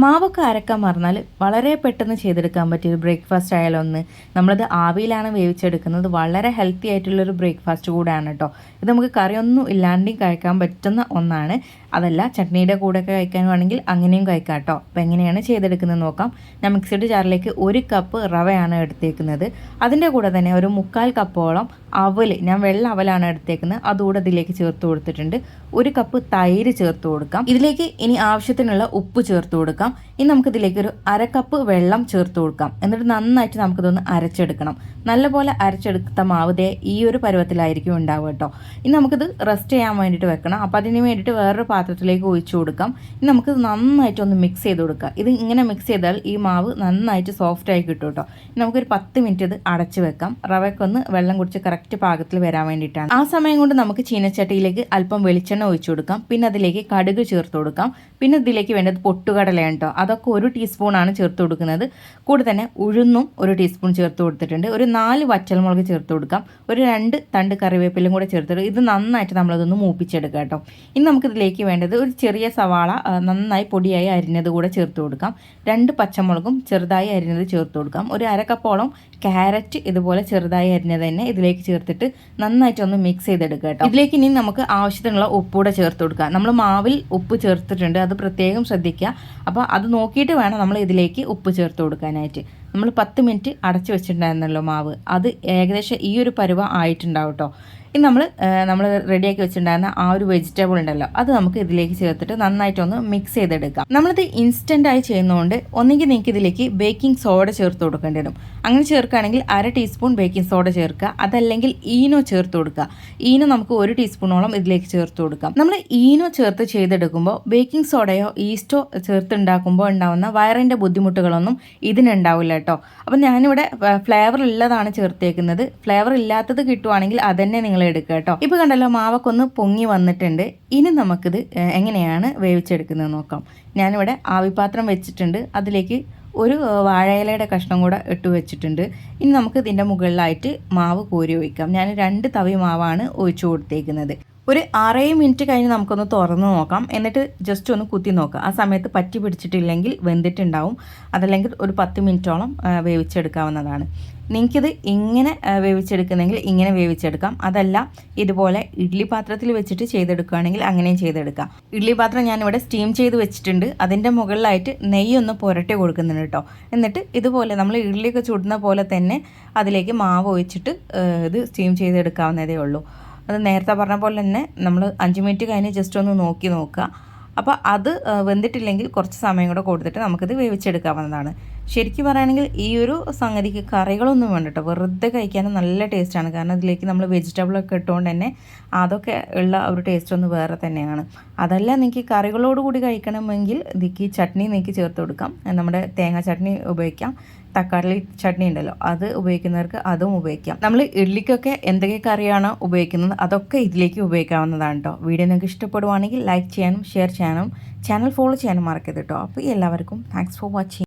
മാവൊക്കെ അരക്കാൻ മറന്നാൽ വളരെ പെട്ടെന്ന് ചെയ്തെടുക്കാൻ പറ്റിയ ഒരു ബ്രേക്ക്ഫാസ്റ്റ് ആയാലും ഒന്ന് നമ്മളത് ആവിയിലാണ് വേവിച്ചെടുക്കുന്നത്. വളരെ ഹെൽത്തി ആയിട്ടുള്ളൊരു ബ്രേക്ക്ഫാസ്റ്റ് കൂടെയാണ് കേട്ടോ ഇത് നമുക്ക് കറിയൊന്നും ഇല്ലാണ്ടും കഴിക്കാൻ പറ്റുന്ന ഒന്നാണ്. അതല്ല ചട്നിയുടെ കൂടെയൊക്കെ കഴിക്കാനാണെങ്കിൽ അങ്ങനെയും കഴിക്കാം കേട്ടോ അപ്പോൾ എങ്ങനെയാണ് ചെയ്തെടുക്കുന്നത് നോക്കാം. ഞാൻ മിക്സഡ് ജാറിലേക്ക് ഒരു കപ്പ് റവയാണ് എടുത്തേക്കുന്നത്. അതിന്റെ കൂടെ തന്നെ ഒരു മുക്കാൽ കപ്പോളം അവൽ ഞാൻ വെള്ള അവലാണ് എടുത്തേക്കുന്നത്. അതുകൂടെ ഇതിലേക്ക് ചേർത്ത് കൊടുത്തിട്ടുണ്ട്. ഒരു കപ്പ് തൈര് ചേർത്ത് കൊടുക്കാം. ഇതിലേക്ക് ഇനി ആവശ്യത്തിനുള്ള ഉപ്പ് ചേർത്ത് കൊടുക്കാം. ഇനി നമുക്കിതിലേക്ക് ഒരു അര കപ്പ് വെള്ളം ചേർത്ത് കൊടുക്കാം. എന്നിട്ട് നന്നായിട്ട് നമുക്കിതൊന്ന് അരച്ചെടുക്കണം. നല്ലപോലെ അരച്ചെടുത്ത മാവ് ഈ ഒരു പരുവത്തിലായിരിക്കും ഉണ്ടാവുക കേട്ടോ ഇനി നമുക്കിത് റെസ്റ്റ് ചെയ്യാൻ വേണ്ടിയിട്ട് വെക്കണം. അപ്പോൾ അതിന് വേണ്ടിയിട്ട് വേറൊരു പാത്രത്തിലേക്ക് ഒഴിച്ചു കൊടുക്കാം. ഇനി നമുക്ക് നന്നായിട്ട് ഒന്ന് മിക്സ് ചെയ്ത് കൊടുക്കാം. ഇത് ഇങ്ങനെ മിക്സ് ചെയ്താൽ ഈ മാവ് നന്നായിട്ട് സോഫ്റ്റ് ആയി കിട്ടും കേട്ടോ നമുക്കൊരു പത്ത് മിനിറ്റ് ഇത് അടച്ച് വെക്കാം. റവയ്ക്കൊന്ന് വെള്ളം കുടിച്ച് കറക്റ്റ് പാകത്തിൽ വരാൻ വേണ്ടിയിട്ടാണ്. ആ സമയം കൊണ്ട് നമുക്ക് ചീനച്ചട്ടിയിലേക്ക് അല്പം വെളിച്ചെണ്ണ ഒഴിച്ചു കൊടുക്കാം. പിന്നെ അതിലേക്ക് കടുക് ചേർത്ത് കൊടുക്കാം. പിന്നെ ഇതിലേക്ക് വേണ്ടത് പൊട്ടുകടലയാണ് കേട്ടോ. അതൊക്കെ ഒരു ടീസ്പൂണാണ് ചേർത്ത് കൊടുക്കുന്നത്. കൂടെ തന്നെ ഉഴുന്നും ഒരു ടീസ്പൂൺ ചേർത്ത് കൊടുത്തിട്ടുണ്ട്. ഒരു നാല് വറ്റൽമുളക് ചേർത്ത് കൊടുക്കാം. ഒരു രണ്ട് തണ്ട് കറിവേപ്പിലും കൂടെ ചേർത്തിട്ട് ഇത് നന്നായിട്ട് നമ്മളതൊന്ന് മൂപ്പിച്ചെടുക്കാം കേട്ടോ. ഇനി നമുക്കിതിലേക്ക് വേണ്ടത് ഒരു ചെറിയ സവാള നന്നായി പൊടിയായി അരിഞ്ഞത് കൂടെ ചേർത്ത് കൊടുക്കാം. രണ്ട് പച്ചമുളകും ചെറുതായി അരിഞ്ഞത് ചേർത്ത് കൊടുക്കാം. ഒരു അരക്കപ്പോളം ക്യാരറ്റ് ഇതുപോലെ ചെറുതായി അരിഞ്ഞത് തന്നെ ഇതിലേക്ക് ചേർത്തിട്ട് നന്നായിട്ട് ഒന്ന് മിക്സ് ചെയ്തെടുക്കുക കേട്ടോ. ഇതിലേക്ക് ഇനി നമുക്ക് ആവശ്യത്തിനുള്ള ഉപ്പൂടെ ചേർത്ത് കൊടുക്കാം. നമ്മൾ മാവിൽ ഉപ്പ് ചേർത്തിട്ടുണ്ട്. അത് പ്രത്യേകം ശ്രദ്ധിക്കുക. അപ്പോൾ അത് നോക്കിയിട്ട് വേണം നമ്മൾ ഇതിലേക്ക് ഉപ്പ് ചേർത്ത് കൊടുക്കാനായിട്ട്. നമ്മൾ പത്ത് മിനിറ്റ് അടച്ചു വെച്ചിട്ടുണ്ടായിരുന്നല്ലോ മാവ്. അത് ഏകദേശം ഈ ഒരു പരുവ ആയിട്ടുണ്ടാവും കേട്ടോ ഇനി നമ്മൾ നമ്മൾ റെഡിയാക്കി വെച്ചിട്ടുണ്ടായിരുന്ന ആ ഒരു വെജിറ്റബിൾ ഉണ്ടല്ലോ അത് നമുക്ക് ഇതിലേക്ക് ചേർത്തിട്ട് നന്നായിട്ടൊന്ന് മിക്സ് ചെയ്തെടുക്കാം. നമ്മളിത് ഇൻസ്റ്റന്റ് ആയി ചെയ്യുന്നതുകൊണ്ട് ഒന്നെങ്കിൽ നിങ്ങൾക്ക് ഇതിലേക്ക് ബേക്കിംഗ് സോഡ ചേർത്ത് കൊടുക്കേണ്ടി വരും. അങ്ങനെ ചേർക്കുകയാണെങ്കിൽ അര ടീസ്പൂൺ ബേക്കിംഗ് സോഡ ചേർക്കുക അതല്ലെങ്കിൽ ഈനോ ചേർത്ത് കൊടുക്കുക. ഈനോ നമുക്ക് ഒരു ടീസ്പൂണോളം ഇതിലേക്ക് ചേർത്ത് കൊടുക്കാം. നമ്മൾ ഈനോ ചേർത്ത് ചെയ്തെടുക്കുമ്പോൾ ബേക്കിംഗ് സോഡയോ ഈസ്റ്റോ ചേർത്ത് ഉണ്ടാക്കുമ്പോൾ ഉണ്ടാകുന്ന വയറിന്റെ ബുദ്ധിമുട്ടുകളൊന്നും ഇതിനുണ്ടാവില്ല കേട്ടോ. അപ്പം ഞാനിവിടെ ഫ്ലേവർ ഉള്ളതാണ് ചേർത്തേക്കുന്നത്. ഫ്ലേവർ ഇല്ലാത്തത് കിട്ടുവാണെങ്കിൽ അതന്നെ നിങ്ങൾ എടുക്കുക കേട്ടോ. ഇപ്പോൾ കണ്ടല്ലോ മാവൊക്കെ ഒന്ന് പൊങ്ങി വന്നിട്ടുണ്ട്. ഇനി നമുക്കിത് എങ്ങനെയാണ് വേവിച്ചെടുക്കുന്നത് നോക്കാം. ഞാനിവിടെ ആവിപാത്രം വെച്ചിട്ടുണ്ട്. അതിലേക്ക് ഒരു വാഴയിലയുടെ കഷ്ണം കൂടെ ഇട്ട് വെച്ചിട്ടുണ്ട്. ഇനി നമുക്ക് ഇതിന്റെ മുകളിലായിട്ട് മാവ് കോരി ഒഴിക്കാം. ഞാൻ രണ്ട് തവി മാവാണ് ഒഴിച്ചു കൊടുത്തേക്കുന്നത്. ഒരു ആറേഴ് മിനിറ്റ് കഴിഞ്ഞ് നമുക്കൊന്ന് തുറന്ന് നോക്കാം. എന്നിട്ട് ജസ്റ്റ് ഒന്ന് കുത്തി നോക്കാം ആ സമയത്ത് പറ്റി പിടിച്ചിട്ടില്ലെങ്കിൽ വെന്തിട്ടുണ്ടാവും. അതല്ലെങ്കിൽ ഒരു പത്ത് മിനിറ്റോളം വേവിച്ചെടുക്കാവുന്നതാണ്. നിങ്ങൾക്കിത് ഇങ്ങനെ വേവിച്ചെടുക്കുന്നെങ്കിൽ ഇങ്ങനെ വേവിച്ചെടുക്കാം. അതല്ല ഇതുപോലെ ഇഡ്ഡലി പാത്രത്തിൽ വെച്ചിട്ട് ചെയ്തെടുക്കുകയാണെങ്കിൽ അങ്ങനെയും ചെയ്തെടുക്കാം. ഇഡ്ഡലി പാത്രം ഞാനിവിടെ സ്റ്റീം ചെയ്ത് വെച്ചിട്ടുണ്ട്. അതിന്റെ മുകളിലായിട്ട് നെയ്യൊന്ന് പുരട്ടി കൊടുക്കുന്നുണ്ട് കേട്ടോ. എന്നിട്ട് ഇതുപോലെ നമ്മൾ ഇഡ്ഡലിയൊക്കെ ചുടുന്ന പോലെ തന്നെ അതിലേക്ക് മാവ് ഒഴിച്ചിട്ട് ഇത് സ്റ്റീം ചെയ്തെടുക്കാവുന്നതേ ഉള്ളൂ. അത് നേരത്തെ പറഞ്ഞ പോലെ തന്നെ നമ്മൾ അഞ്ച് മിനിറ്റ് കഴിഞ്ഞ് ജസ്റ്റ് ഒന്ന് നോക്കി നോക്കുക. അപ്പോൾ അത് വെന്തിട്ടില്ലെങ്കിൽ കുറച്ച് സമയം കൂടെ കൊടുത്തിട്ട് നമുക്കിത് വേവിച്ചെടുക്കാവുന്നതാണ്. ശരിക്കും പറയുകയാണെങ്കിൽ ഈ ഒരു സംഗതിക്ക് കറികളൊന്നും വേണ്ട കേട്ടോ വെറുതെ കഴിക്കാനും നല്ല ടേസ്റ്റാണ്. കാരണം അതിലേക്ക് നമ്മൾ വെജിറ്റബിളൊക്കെ ഇട്ടുകൊണ്ട് തന്നെ അതൊക്കെ ഉള്ള ഒരു ടേസ്റ്റ് ഒന്ന് വേറെ തന്നെയാണ്. അതല്ല നിങ്ങൾക്ക് കറികളോട് കൂടി കഴിക്കണമെങ്കിൽ ഇതിക്ക് ചട്നി നിങ്ങൾക്ക് ചേർത്ത് കൊടുക്കാം. നമ്മുടെ തേങ്ങ ചട്നി ഉപയോഗിക്കാം. തക്കാളി ചട്നി ഉണ്ടല്ലോ അത് ഉപയോഗിക്കുന്നവർക്ക് അതും ഉപയോഗിക്കാം. നമ്മൾ ഇഡ്ലിക്കൊക്കെ എന്തൊക്കെ കറിയാണോ ഉപയോഗിക്കുന്നത് അതൊക്കെ ഇതിലേക്ക് ഉപയോഗിക്കാവുന്നതാണ് കേട്ടോ വീഡിയോ നിങ്ങൾക്ക് ഇഷ്ടപ്പെടുവാണെങ്കിൽ ലൈക്ക് ചെയ്യാനും ഷെയർ ചെയ്യാനും ചാനൽ ഫോളോ ചെയ്യാനും മറക്കരുത് കേട്ടോ അപ്പോൾ എല്ലാവർക്കും താങ്ക്സ് ഫോർ വാച്ചിങ്